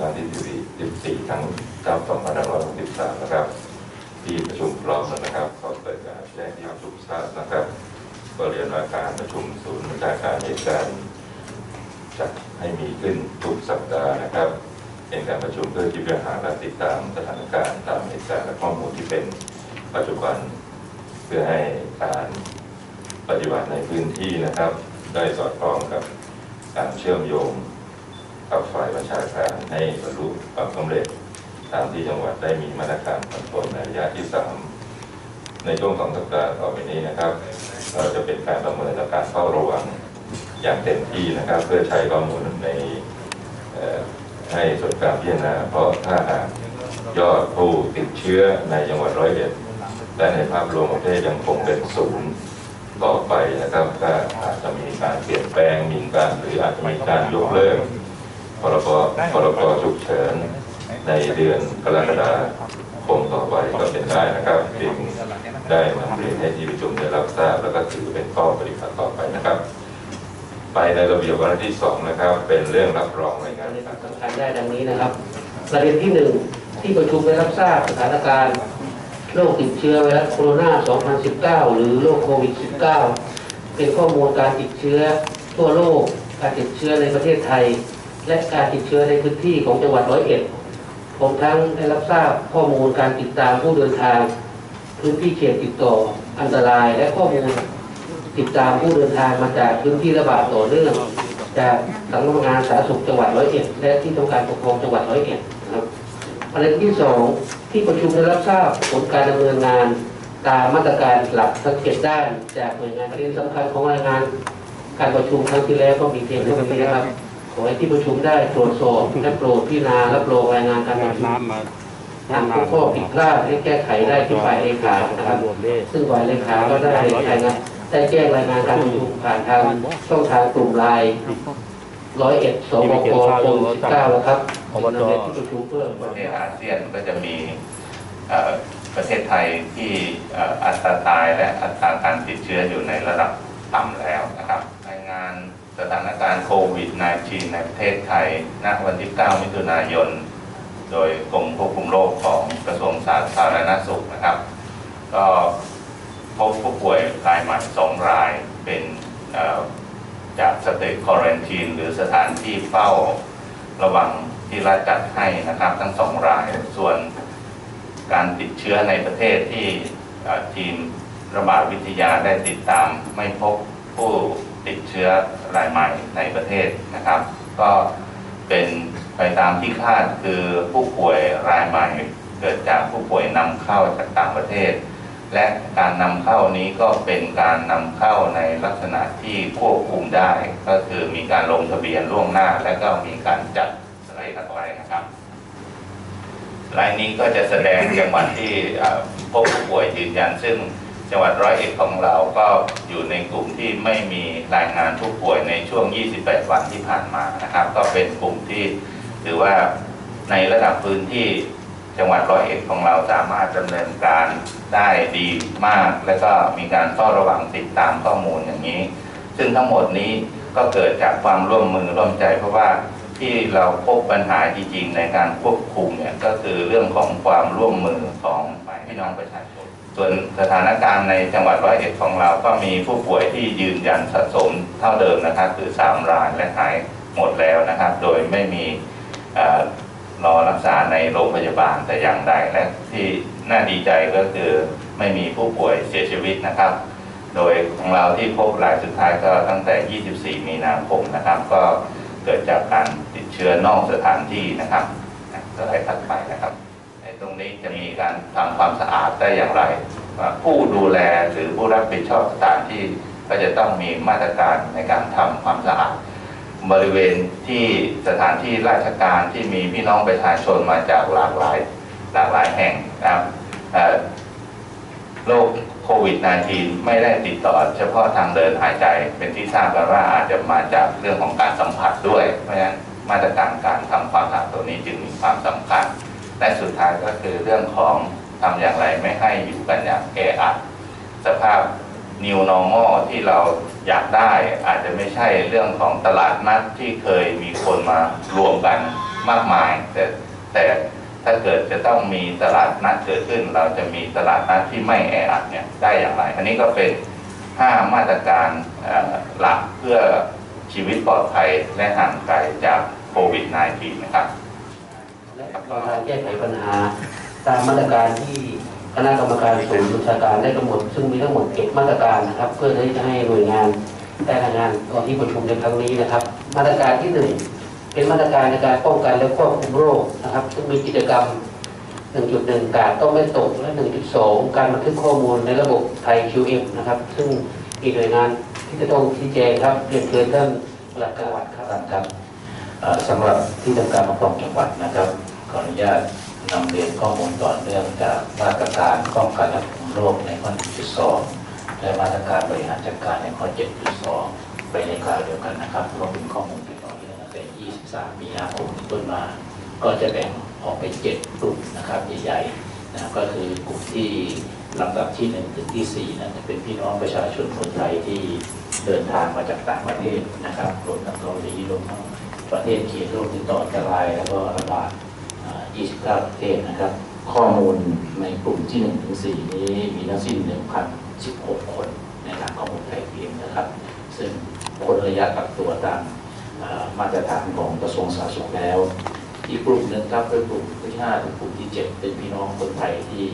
ซึ่งเป็นการประชุมครั้งที่14ครั้ง9 2563 นะครับ ที่ประชุมพร้อมแล้วนะครับ ขอเปิดการแจ้งที่ประชุมทราบนะครับก็เรียนว่าการประชุมศูนย์บัญชาการเหตุการณ์จัดให้มีขึ้นทุกสัปดาห์นะครับ เป็นการประชุมเพื่อที่จะหาและติดตามสถานการณ์ตามเหตุการณ์และข้อมูลที่เป็นปัจจุบันเพื่อให้การปฏิบัติในพื้นที่นะครับ ได้สอดคล้องกับการเชื่อมโยง กับฝ่ายประชาการให้บรรลุความสำเร็จ ตามที่จังหวัดได้มีมาตรการผ่อนปลนในระยะที่สามในช่วงของสัปดาห์ต่อไปนี้นะครับ เราจะเป็นการประเมินและการเฝ้าระวังอย่างเต็มที่นะครับ เพื่อใช้ข้อมูลในให้ส่วนกางพิจารณาเพราะถ้าหากยอดผู้ติดเชื้อในจังหวัดร้อยเอ็ดและในภาพรวมประเทศยังคงเป็นศูนย์ต่อไปนะครับก็อาจจะมีการเปลี่ยนแปลงมีการหรืออาจจะมีการยกเลิก พรบพรกฉุกเฉินในเดือนกรกฎาคมต่อไปก็เป็นได้นะครับจึงได้นำเรียนให้ที่ประชุมได้รับทราบแล้วก็ถือเป็นข้อปฏิบัติต่อไปนะครับ ไปในระเบียบวาระที่สองนะครับ เป็นเรื่องรับรองรายงานในสำคัญได้ดังนี้นะครับประเด็นที่หนึ่งที่ประชุมได้รับทราบสถานการณ์โรคติดเชื้อไวรัสโคโรนา 2019 หรือโรคโควิด -19 เป็นข้อมูลการติดเชื้อทั่วโลก การติดเชื้อในประเทศไทย และการติดเชื้อในพื้นที่ของจังหวัดร้อยเอ็ดผมทั้งได้รับทราบข้อมูลการติดตามผู้เดินทาง พื้นที่เขตติดต่ออันตรายและข้อมูลติดตามผู้เดินทางมาจากพื้นที่ระบาดต่อเนื่องจากสำนักงานสาธารณสุขจังหวัดร้อยเอ็ดและที่ทำการปกครองจังหวัดร้อยเอ็ดนะครับประเด็นที่สองที่ประชุมได้รับทราบผลการดำเนินงานตามมาตรการหลักทั้งเจ็ดด้านจากหน่วยงานประเด็นสำคัญของรายงาน การประชุมครั้งที่แล้วก็มีเพียงเท่านี้นะครับ ให้ที่ประชุมได้ตรวจสอบและโปรดพิจารณารับรองรายงานการประชุมน้ำมาหากข้อผิดพลาดให้แก้ไขได้ที่ฝ่ายเลขานะครับซึ่งฝ่ายเลขาก็ได้รายงานได้แจ้งรายงานการประชุมผ่านทางช่องทางกลุ่มไลน์ร้อยเอ็ดสบคโควิดสิบเก้าแล้วครับนำเรียนที่ประชุมเพื่อประเทศอาเซียนก็จะมีประเทศไทยที่อัตราตายและอัตราการติดเชื้ออยู่ในระดับต่ำแล้วนะครับรายงานส ถานการณ์โควิด -19 ในประเทศไทย ณ วันที่ 9 มิถุนายน โดยกรมควบคุมโรคของกระทรวงสาธารณสุขนะครับ ก็พบผู้ป่วยรายใหม่ 2 รายเป็นจากสเต t ควอร์เรนทีนหรือสถานที่เฝ้าระวังที่รัฐจัดให้นะครับทั้งสองราย ส่วนการติดเชื้อในประเทศที่ทีมระบาดวิทยาได้ติดตามไม่พบผู้ ติดเชื้อรายใหม่ในประเทศนะครับ ก็เป็นไปตามที่คาดคือผู้ป่วยรายใหม่เกิดจากผู้ป่วยนำเข้าจากต่างประเทศ และการนำเข้านี้ก็เป็นการนำเข้าในลักษณะที่ควบคุมได้ ก็คือมีการลงทะเบียนล่วงหน้า และก็มีการจัดสไลด์ถัดไปนะครับรายนี้ก็จะแสดงจังหวัดที่พบผู้ป่วยยืนยันซึ่ง จังหวัดร้อยเอ็ดของเราก็อยู่ในกลุ่มที่ไม่มีรายงานผู้ป่วยในช่วง 28 วันที่ผ่านมานะครับ ก็เป็นกลุ่มที่ถือว่าในระดับพื้นที่จังหวัดร้อยเอ็ดของเราสามารถดำเนินการได้ดีมาก และก็มีการเฝ้าระวังติดตามข้อมูลอย่างนี้ ซึ่งทั้งหมดนี้ก็เกิดจากความร่วมมือร่วมใจ เพราะว่าที่เราพบปัญหาจริงๆในการควบคุมเนี่ยก็คือเรื่องของความร่วมมือของฝ่ายพี่น้องประชาชน ส่วนสถานการณ์ในจังหวัดร้อยเอ็ดของเราก็มีผู้ป่วยที่ยืนยันสะสมเท่าเดิมนะครับ คือสามรายและหายหมดแล้วนะครับ โดยไม่มีเอ่อรอรักษาในโรงพยาบาลแต่อย่างใดและที่น่าดีใจก็คือไม่มีผู้ป่วยเสียชีวิตนะครับ โดยของเราที่พบรายสุดท้ายก็ตั้งแต่ 24 มีนาคมนะครับ ก็เกิดจากการติดเชื้อนอกสถานที่นะครับสไลด์ถัดไปนะครับ ในตรงนี้จะมีการทำความสะอาดได้อย่างไร ผู้ดูแลหรือผู้รับผิดชอบสถานที่ก็จะต้องมีมาตรการในการทำความสะอาดบริเวณที่สถานที่ราชการที่มีพี่น้องประชาชนมาจากหลากหลายหลากหลายแห่งนะครับโรคโควิด -19 ไม่ได้ติดต่อเฉพาะทางเดินหายใจเป็นที่ทราบกันว่าอาจจะมาจากเรื่องของการสัมผัสด้วย เพราะฉะนั้นมาตรการการทำความสะอาดตัวนี้จึงมีความสำคัญ และสุดท้ายก็คือเรื่องของ ทำอย่างไรไม่ให้อยู่กันอย่างแออัดสภาพ New Normal ที่เราอยากได้อาจจะไม่ใช่เรื่องของตลาดนัดที่เคยมีคนมารวมกันมากมาย แต่แต่ถ้าเกิดจะต้องมีตลาดนัดเกิดขึ้น เราจะมีตลาดนัดที่ไม่แออัดเนี่ยได้อย่างไร อันนี้ก็เป็น 5 มาตรการหลักเพื่อชีวิตปลอดภัยและห่างไกลจากโควิด -19 นะครับและแนวทางแก้ไขปัญหา ตามมาตรการที่คณะกรรมการศูนย์บัญชาการได้กำหนดซึ่งมีทั้งหมดเจ็ดมาตรการนะครับ เพื่อที่จะให้หน่วยงานได้ทำงานตอนที่ประชุมในครั้งนี้นะครับ มาตรการที่หนึ่งเป็นมาตรการในการป้องกันและควบคุมโรคนะครับ ซึ่งมีกิจกรรม 1.1 การต้องไม่ตกและ 1.2 การบันทึกข้อมูลในระบบไทย QM นะครับ ซึ่งมีหน่วยงานที่จะต้องชี้แจงครับเรียนเชิญท่านปลัดจังหวัดครับท่านครับสำหรับที่ทำการปกครองจังหวัดนะครับขออนุญาต นำเรียนข้อมูลต่อเนื่องจากมาตรการป้องกันและควบคุมโรคในข้อ1.2 และมาตรการบริหารจัดการในข้อ 7.2 ไปในคราวเดียวกันนะครับรวมถึงข้อมูลที่ต่อเนื่องแต่23 มีนาคมต้นมา ก็จะแบ่งออกเป็น 7 กลุ่มนะครับใหญ่ๆนะครับก็คือกลุ่มที่ลำดับที่ 1 ถึงที่ 4นั้นจะเป็นพี่น้องประชาชนคนไทยที่เดินทางมาจากต่างประเทศนะครับรวมทั้งเกาหลีรวมทั้งประเทศเขตโรคติดต่ออันตรายแล้วก็ระบาด 29 ประเทศนะครับ ข้อมูลในกลุ่มที่1ถึง4นี้มีทั้งสิ้น1,016 คนในทางข้อมูลไทยเพียงนะครับ ซึ่งพ้นระยะกักตัวตามามาตรฐานของกระทรวงสาธารณสุขแล้ว อีกกลุ่มหนึ่งครับเป็นกลุ่มที่5ถึงกลุ่มที่ 7 เป็นพี่น้องคนไทยที่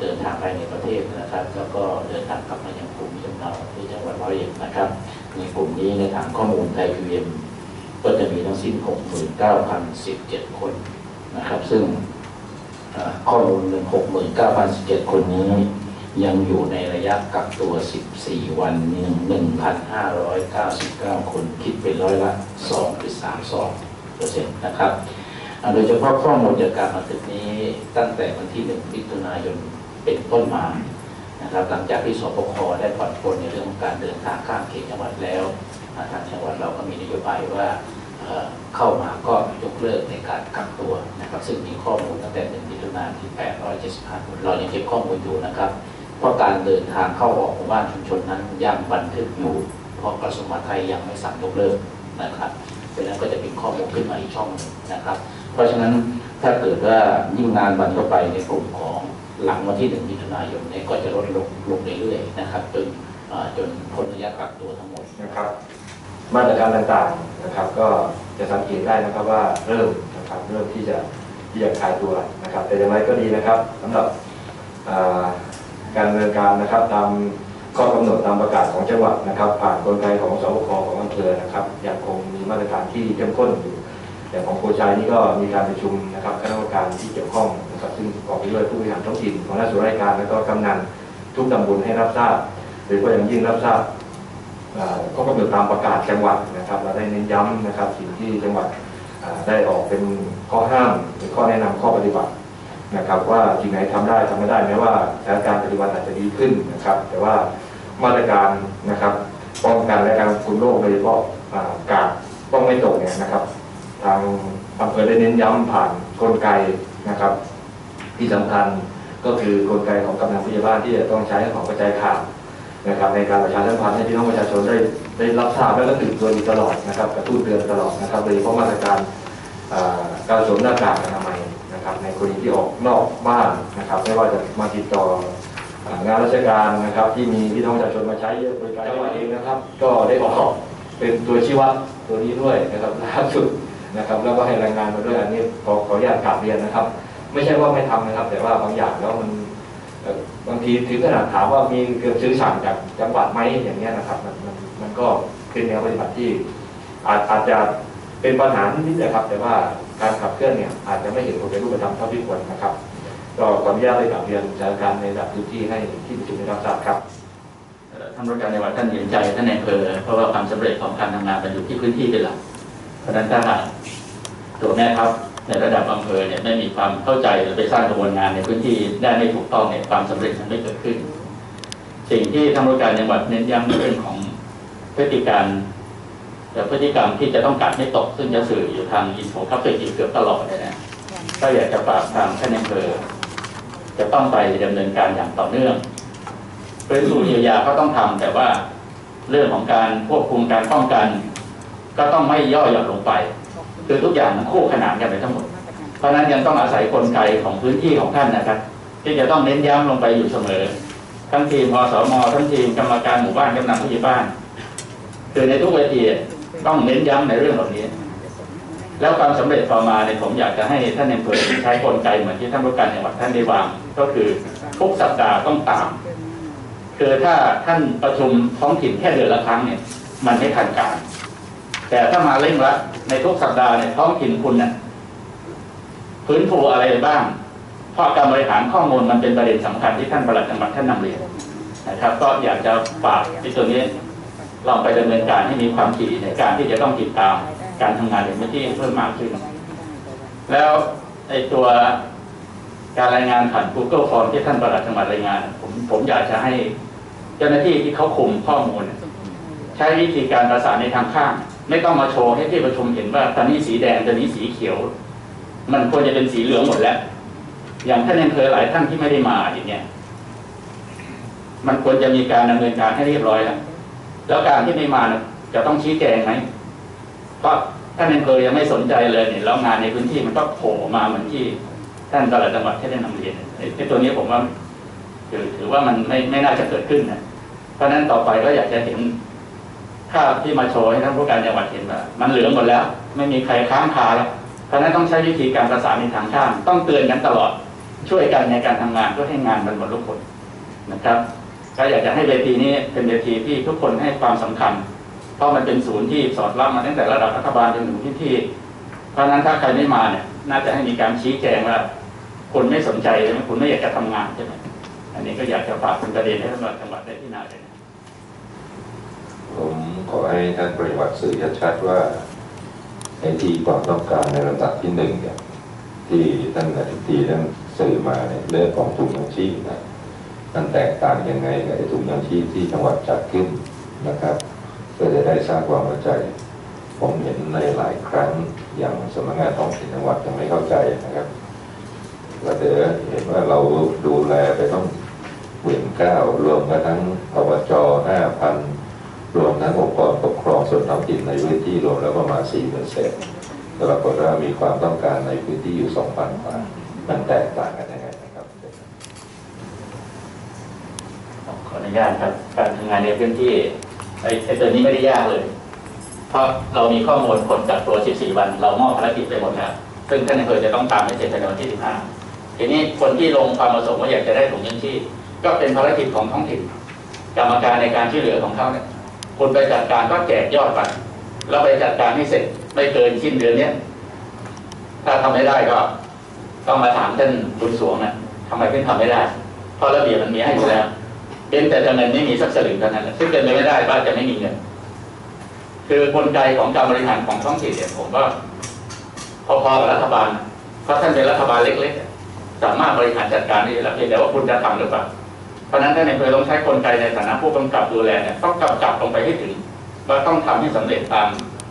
เดินทางไปในประเทศนะครับ แล้วก็เดินทางกลับมายังกลุ่มจำเนาที่จังหวัดร้อยเอ็ดนะครับ ในกลุ่มนี้ในทางข้อมูลไทยพีเอ็มก็จะมีทั้งสิ้น 69,017 คน นะครับ ซึ่งข้อมูลหนึ่ง69,017 คนนี้ ยังอยู่ในระยะกักตัว 14 วันหนึ่ง1,599 คน คิดเป็นร้อยละ 2.32เปอร์เซ็นต์นะครับ โดยเฉพาะข้อมูลจากการบันทึกนี้ตั้งแต่วันที่ 1 มิถุนายนเป็นต้นมานะครับ หลังจากที่สปคได้ผ่อนปลนในเรื่องของการเดินทางข้ามเขตจังหวัดแล้วทางจังหวัดเราก็มีนโยบายว่า เข้ามาก็ยกเลิกในการกักตัวนะครับ ซึ่งมีข้อมูลตั้งแต่1มิถุนายนที่ 875 คนเรายังเก็บข้อมูลอยู่นะครับ เพราะการเดินทางเข้าออกหมู่บ้านชุมชนนั้นยังบันทึกอยู่ เพราะกระทรวงมหาดไทยยังไม่สั่งยกเลิกนะครับเพราะนั้นก็จะเป็นข้อมูลขึ้นมาอีกช่องนะครับ เพราะฉะนั้นถ้าเกิดว่ายิ่งนานวันเข้าไปในกลุ่มของหลังวันที่หนึ่งมิถุนายนเนี่ยก็จะลดลงลงเรื่อยๆนะครับ จนจนพ้นระยะกักตัวทั้งหมดนะครับ มาตรการต่างๆนะครับก็จะสังเกตได้นะครับว่าเริ่มนะครับเริ่มที่จะที่จะคลายตัวนะครับ แต่อย่างไรก็ดีนะครับสำหรับการดำเนินการนะครับตามข้อกำหนดตามประกาศของจังหวัดนะครับ ผ่านกลไกของสบคของอำเภอนะครับยังคงมีมาตรการที่เข้มข้นอยู่อย่างของโคชัยนี่ก็มีการประชุมนะครับคณะกรรมการที่เกี่ยวข้องนะครับซึ่งประกอบไปด้วยผู้บริหารท้องถิ่นของหน้าส่วนราชการและก็กำนันทุกตำบลให้รับทราบโดยเฉพาะอย่างยิ่งรับทราบ ก็กำหนดตามประกาศจังหวัดนะครับเราได้เน้นย้ำนะครับสิ่งที่จังหวัดได้ออกเป็นข้อห้ามหรือข้อแนะนำข้อปฏิบัตินะครับ ว่าสิ่งไหนทำได้ทำไม่ได้แม้ว่าสถานการณ์ปัจจุบันอาจจะดีขึ้นนะครับ แต่ว่ามาตรการนะครับป้องกันและการควบคุมโรคโดยเฉพาะกาดต้องไม่ตกเนี่ยนะครับ ทางอำเภอได้เน้นย้ำผ่านกลไกนะครับ ที่สำคัญก็คือกลไกของกำลังพยาบาลที่จะต้องใช้ของกระจายข่าว นะครับในการประชาสัมพันธ์ให้พี่น้องประชาชนได้ได้รับทราบและก็ตื่นตัวอยู่ตลอดนะครับกระตุ้นเตือนตลอดนะครับโดยเฉพาะมาตรการการสวมหน้ากากอนามัยนะครับในกรณีที่ออกนอกบ้านนะครับไม่ว่าจะมาติดต่องานราชการนะครับที่มีพี่น้องประชาชนมาใช้บริการจังหวัดเองนะครับ ก็ได้ออกเป็นตัวชี้วัดตัวนี้ด้วยนะครับล่าสุดนะครับแล้วก็ให้รายงานมาด้วยอันนี้ขอขออนุญาตกราบเรียนนะครับ ไม่ใช่ว่าไม่ทำนะครับ แต่ว่าบางอย่างแล้วมัน บางทีถึงขนาดถามว่ามีเกิดซื้อสั่งจากจังหวัดไหมอย่างเงี้ยนะครับ มันมันมันก็เป็นแนวปฏิบัติที่ อาจอาจจะเป็นปัญหานิดๆนะครับ แต่ว่าการขับเคลื่อนเนี่ยอาจจะไม่เห็นผลเป็นรูปธรรมเท่าที่ควรนะครับ ก็ขออนุญาตได้กลับเรียนสถานการณ์ในระดับพื้นที่ให้ที่ประชุมได้รับทราบครับท่านรัฐการจังหวัดท่านเห็นใจท่านในอำเภอเพราะว่าความสำเร็จของการทำงานมันอยู่ที่พื้นที่เป็นหลักเพราะนั้นถ้าหากตัวแม่ทัพ ในระดับอำเภอเนี่ยไม่มีความเข้าใจหรือไปสร้างกระบวนการในพื้นที่ได้ไม่ถูกต้องเนี่ยความสำเร็จมันไม่เกิดขึ้น สิ่งที่ทางรัฐการจังหวัดเน้นย้ำเรื่องของพฤติการแต่พฤติกรรมที่จะต้องกัดไม่ตกซึ่งจะสื่ออยู่ทางอินโฟกราฟิกอยู่เกือบตลอดเลยนะก็อยากจะฝากทางท่านในอำเภอจะต้องไปดำเนินการอย่างต่อเนื่องฟื้นฟูเยียวยาก็ต้องทำแต่ว่าเรื่องของการควบคุมการป้องกัน ก็ต้องไม่ย่อหย่อนลงไป คือทุกอย่างมันคู่ขนานกันไปทั้งหมด เพราะนั้นยังต้องอาศัยกลไกของพื้นที่ของท่านนะครับ ที่จะต้องเน้นย้ำลงไปอยู่เสมอ ทั้งทีมอสมทั้งทีมกรรมการหมู่บ้านกำนันผู้ใหญ่บ้านคือในทุกเวทีต้องเน้นย้ำในเรื่องเหล่านี้ แล้วความสำเร็จต่อมาเนี่ยผมอยากจะให้ท่านในอำเภอใช้กลไกเหมือนที่ท่านผู้การจังหวัดท่านได้วาง ก็คือทุกสัปดาห์ต้องตามคือถ้าท่านประชุมท้องถิ่นแค่เดือนละครั้งเนี่ย มันไม่ทันการ แต่ถ้ามาเร่งรัด ในทุกสัปดาห์เนี่ยท้องถิ่นคุณเนี่ยพื้นฟูอะไรบ้าง เพราะการบริหารข้อมูลมันเป็นประเด็นสำคัญที่ท่านประหลัดจังหวัดท่านนำเรียนนะครับ ก็อยากจะฝากที่ตัวนี้ลองไปดำเนินการให้มีความถี่ในการที่จะต้องติดตามการทำงานในพื้นที่เพิ่มมากขึ้น แล้วไอ้ตัวการรายงานผ่าน Google Form ที่ท่านประหลัดจังหวัดรายงาน ผมผมอยากจะให้เจ้าหน้าที่ที่เขาคุมข้อมูล ใช้วิธีการประสานในทางข้าง ไม่ต้องมาโชว์ให้ที่ประชุมเห็นว่าตอนนี้สีแดงตอนนี้สีเขียว มันควรจะเป็นสีเหลืองหมดแล้ว อย่างท่านอำเภอหลายท่านที่ไม่ได้มาอย่างเงี้ยมันควรจะมีการดำเนินการให้เรียบร้อยแล้วแล้วการที่ไม่มาจะต้องชี้แจงไหมเพราะท่านอำเภอยังไม่สนใจเลยเนี่ยแล้วงานในพื้นที่มันก็โผล่มาเหมือนที่ท่านตลาดจังหวัดที่ได้นำเรียนไอ้ไอ้ตัวนี้ผมว่าถือถือว่ามันไม่ไม่น่าจะเกิดขึ้นนะเพราะฉะนั้นต่อไปก็อยากจะเห็น ภาพที่มาโชว์ให้ท่านผู้การจังหวัดเห็นว่ามันเหลืองหมดแล้ว ไม่มีใครค้างคาแล้วเพราะนั้นต้องใช้วิธีการประสานในทางข้างต้องเตือนกันตลอดช่วยกันในการทำงานเพื่อให้งานมันหมดทุกคนนะครับก็อยากจะให้เวทีนี้เป็นเวทีที่ทุกคนให้ความสำคัญ เพราะมันเป็นศูนย์ที่สอดรับมาตั้งแต่ระดับรัฐบาลจนถึงพื้นที่ เพราะนั้นถ้าใครไม่มาเนี่ยน่าจะให้มีการชี้แจงว่าคุณไม่สนใจใช่ไหมคุณไม่อยากจะทำงานใช่ไหมอันนี้ก็อยากจะฝากเป็นประเด็นให้ท่านจังหวัดได้ที่นาเลย อให้ท่านปฏิวัติสื่อชัดๆว่าไอ้ที่ความต้องการในระดับที่หนึ่งเนี่ยที่ท่านอธิบดีท่านสื่อมาเนี่ยเรื่องของถุงยังชีพนะมันแตกต่างยังไงกับไอ้ถุงยังชีพที่จังหวัดจัดขึ้นนะครับเพื่อจะได้สร้างความเข้าใจ ผมเห็นในหลายครั้งอย่างสำนักงานท้องถิ่นจังหวัดยังไม่เข้าใจนะครับเราเดี๋ยวเห็นว่าเราดูแลไปต้องเหมื่นเก้าวรวมกันทั้งอบจห้าพัน รวมทั้งองค์กรปกครองส่วนท้องถิ่นในพื้นที่รวมแล้วประมาณ4เปอร์เซ็นต์แต่ปรากฏว่ามีความต้องการในพื้นที่อยู่ 2,000กว่ามันแตกต่างกันยังไงนะครับ ขออนุญาตครับ การทำงานในพื้นที่ไอ้ไอ้ตัวนี้ไม่ได้ยากเลย เพราะเรามีข้อมูลผลจากตัว 14 วัน เรามอบภารกิจไปหมดแล้วซึ่งท่านอำเภอจะต้องตามให้เสร็จภายในวันที่ 15 ทีนี้คนที่ลงความประสงค์ว่าอยากจะได้ถุงยังชีพก็เป็นภารกิจของท้องถิ่นกรรมการในการช่วยเหลือของเขาเนี่ย คุณไปจัดการก็แจกยอดไปแล้วไปจัดการให้เสร็จไม่เกินสิ้นเดือนเนี้ยถ้าทำไม่ได้ก็ต้องมาถามท่านบุญสวงนะทำไมถึงทำไม่ได้ เพราะระเบียบมันมีให้อยู่แล้วเป็นแต่จะเงินไม่มีสักสลึงเท่านั้นซึ่งเป็นไปไม่ได้ว่าจะไม่มีเงิน คือกลไกของการบริหารของท้องถิ่นเนี่ยผมว่าพอๆกับรัฐบาลเพราะท่านเป็นรัฐบาลเล็ก ๆ สามารถบริหารจัดการได้แล้วเพียงแต่ว่าคุณจะทำหรือเปล่า เพราะฉะนั้นท่านในอำเภอต้องใช้กลไกในฐานะผู้กำกับดูแลเนี่ยต้องกำกับลงไปให้ถึงว่าต้องทำให้สำเร็จตาม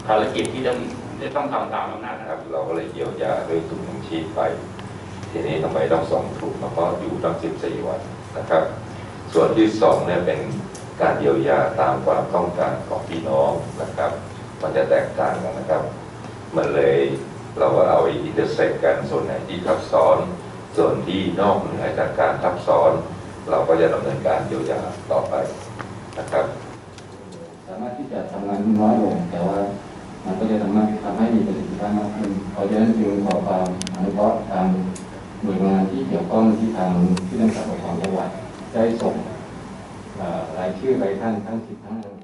ภารกิจที่ต้องที่ต้องทำตามอำนาจนะครับ เราก็เลยเยียวยาด้วยถุงยังชีพไป ทีนี้ทำไมต้องสองถุงเพราะอยู่ตั้ง14วันนะครับ ส่วนที่สองเนี่ยเป็นการเยียวยาตามความต้องการของพี่น้องนะครับ มันจะแตกต่างกันนะครับ มันเลยเราก็เอาอินเตอร์เซ็กกันส่วนไหนที่ทับซ้อน ส่วนที่นอกเหนือจากการทับซ้อน เราก็จะดำเนินการเยียวยาต่อไปนะครับ สามารถที่จะทำงานน้อยลงแต่ว่ามันก็จะทำให้ทำให้มีประสิทธิภาพมากขึ้นเพราะฉะนั้นจึงขอความอนุเคราะห์ทางหน่วยงานที่เกี่ยวข้องที่ทางที่ตั้งแต่ปกครองจังหวัดได้ส่งรายชื่อไปท่านทั้งสิบทั้ง